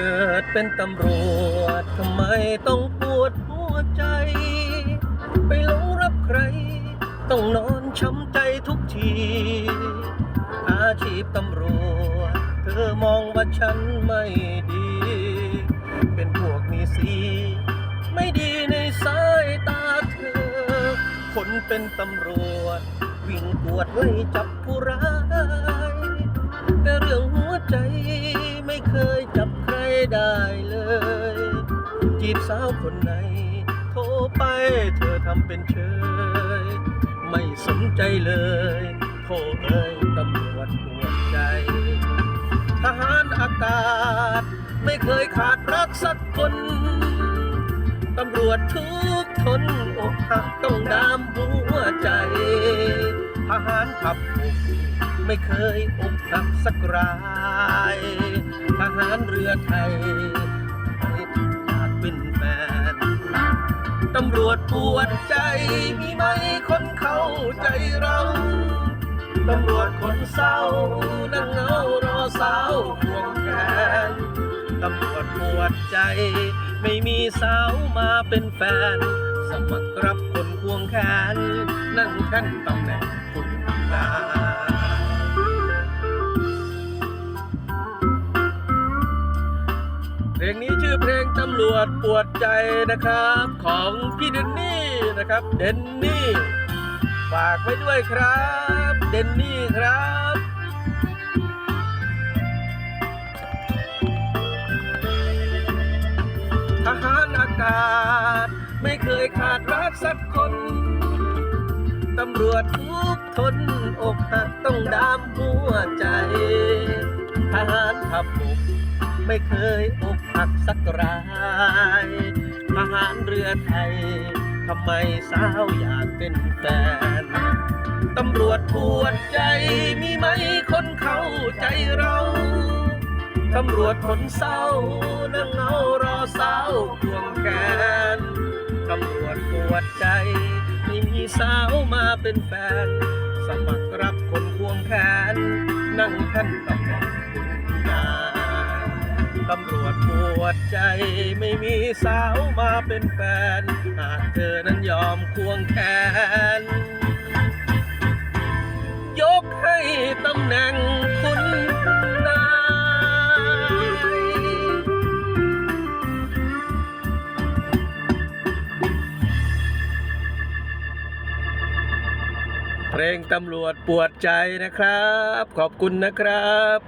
กิดเป็นตำรวจทำไมต้องปวดหัวใจ ไปหลงรักใคร ต้องนอนช้ำใจทุกที อาชีพตำรวจ เธอมองว่าฉันไม่ดี เป็นพวกมีสี ไม่ดีในสายตาเธอ คนเป็นตำรวจ วิ่งกวดไล่จับผู้ร้าย แต่เรื่อง ได้เลย จีบสาวคนไหน โทรไปเธอทำเป็นเฉย ไม่สนใจเลยโทรเอ่ยตำรวจปวดใจ ทหารอากาศ ไม่เคยขาดรักสักคนตำรวจทุกทนอกหักต้องดามหัวใจ ทหารขับ ไม่เคยอกหักสักรายทหารเรือไทยไม่อากเป็นแฟนตำรวจปวดใจมีไหมคนเข้าใจเราตำรวจคนเศร้า นั่งเงารอสาวควงแขนตำรวจปวดใจ ไม่มีสาวมาเป็นแฟน สมัครรับคนควงแขนนั่งแท่นตำแหน่งคุณนาย งนี้ชื่อเพลงตำรวจปวดใจนะครับ ของพี่เดนนี่นะครับ เดนนี่ฝากไว้ด้วยครับ เดนนี่ครับทหารอากาศ ไม่เคยขาดรักสักคนตำรวจทุกทนอกหักต้องดามหัวใจทหารขับบก ไม่เคยอกหักสักรายทหารเรือไทยทำไมสาวอยากเป็นแฟนตำรวจปวดใจมีไหมคนเข้าใจเราตำรวจคนเศร้านั่งเงารอสาวควงแขนตำรวจปวดใจไม่มีสาวมาเป็นแฟน สมัครรับคนควงแขนนั่งแท่นตำแหน่งคุณน ตำรวจปวดใจไม่มีสาวมาเป็นแฟน หากเธอนั้นยอมควงแขน ยกให้ตำแหน่งคุณนายเพลงตำรวจปวดใจนะครับ ขอบคุณนะครับ